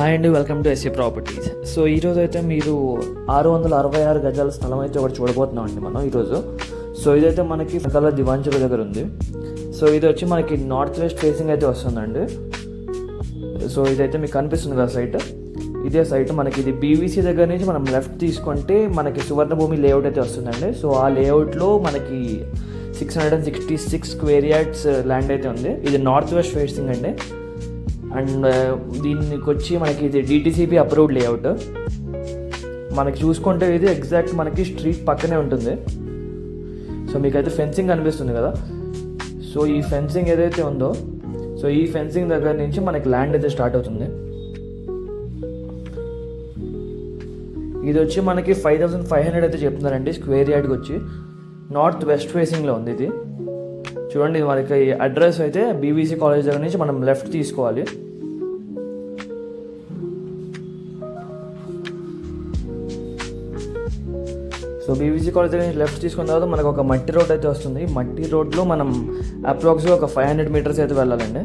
Hi అండి welcome to SC properties so ఈరోజు అయితే మీరు ఆరు వందల అరవై ఆరు గజాల స్థలం అయితే ఒకటి చూడబోతున్నాం అండి మనం ఈరోజు సో ఇదైతే మనకి వెనకాల దివాంచుల దగ్గర ఉంది. సో ఇది వచ్చి మనకి నార్త్ వెస్ట్ ఫేసింగ్ అయితే వస్తుందండి. సో ఇదైతే మీకు కనిపిస్తుంది కదా సైట్ ఇదే సైట్ మనకి ఇది బీవీసీ దగ్గర నుంచి మనం లెఫ్ట్ తీసుకుంటే మనకి సువర్ణభూమి లేఅవుట్ అయితే వస్తుందండి. సో ఆ లేఅవుట్లో మనకి six hundred and sixty six square yards land అయితే ఉంది. ఇది నార్త్ వెస్ట్ ఫేసింగ్ అండి. అండ్ uh, దీనికి వచ్చి మనకి ఇది డిటీసీపీ అప్రూవ్డ్ లేఅవుట్ మనకి చూసుకుంటే ఇది ఎగ్జాక్ట్ మనకి స్ట్రీట్ పక్కనే ఉంటుంది. సో మీకైతే ఫెన్సింగ్ కనిపిస్తుంది కదా. సో ఈ ఫెన్సింగ్ ఏదైతే ఉందో సో ఈ ఫెన్సింగ్ దగ్గర నుంచి మనకి ల్యాండ్ అయితే స్టార్ట్ అవుతుంది. ఇది వచ్చి మనకి ఫైవ్ థౌసండ్ ఫైవ్ హండ్రెడ్ అయితే చెప్తున్నారండి స్క్వేర్ యార్డ్కి వచ్చి. నార్త్ వెస్ట్ ఫేసింగ్లో ఉంది ఇది. చూడండి మనకి అడ్రస్ అయితే బీబీసీ కాలేజ్ దగ్గర నుంచి మనం లెఫ్ట్ తీసుకోవాలి. సో బీబీసీ కాలేజ్ దగ్గర నుంచి లెఫ్ట్ తీసుకున్న తర్వాత మనకు ఒక మట్టి రోడ్ అయితే వస్తుంది. మట్టి రోడ్లో మనం అప్రాక్స్గా ఒక ఫైవ్ హండ్రెడ్ మీటర్స్ అయితే వెళ్ళాలండి.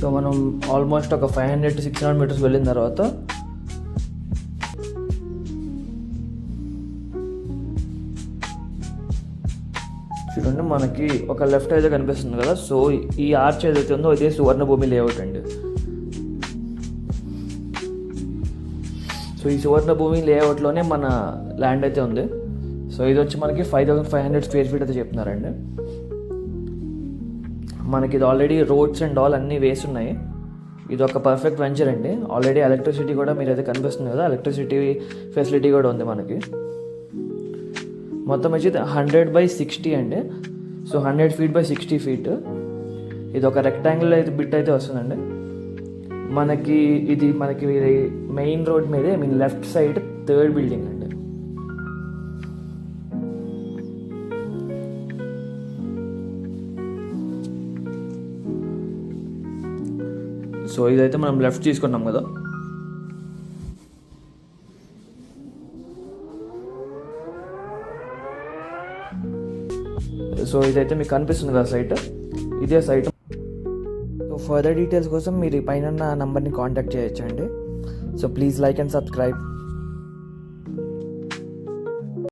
సో మనం ఆల్మోస్ట్ ఒక five hundred six hundred metres వెళ్ళిన తర్వాత చూడండి మనకి ఒక లెఫ్ట్ అయితే కనిపిస్తుంది కదా. సో ఈ ఆర్చ్ ఏదైతే ఉందో ఇదే సువర్ణభూమి లేఅవుట్ అండి. సో ఈ సువర్ణభూమి లేఅవుట్లోనే మన ల్యాండ్ అయితే ఉంది. సో ఇది వచ్చి మనకి five thousand five hundred square feet అయితే చెప్తున్నారండి. మనకి ఇది ఆల్రెడీ రోడ్స్ అండ్ ఆల్ అన్నీ వేసి ఉన్నాయి. ఇది ఒక పర్ఫెక్ట్ వెంచర్ అండి. ఆల్రెడీ ఎలక్ట్రిసిటీ కూడా మీరు అయితే కనిపిస్తుంది కదా ఎలక్ట్రిసిటీ ఫెసిలిటీ కూడా ఉంది మనకి. మొత్తం వచ్చి హండ్రెడ్ బై సిక్స్టీ అండి. So hundred feet by sixty feet. ఇది ఒక రెక్టాంగిల్ అయితే బిట్ అయితే వస్తుందండి. మనకి ఇది మనకి మెయిన్ రోడ్ మీదే I mean left side third building అండి. సో ఇదైతే మనం లెఫ్ట్ తీసుకున్నాం కదా. సో ఇదైతే మీకు కనిపిస్తుంది కదా సైట్ ఇదే సైట్ సో ఫర్దర్ డీటెయిల్స్ కోసం మీరు పైన నంబర్ని కాంటాక్ట్ చేయొచ్చండి. So please like and subscribe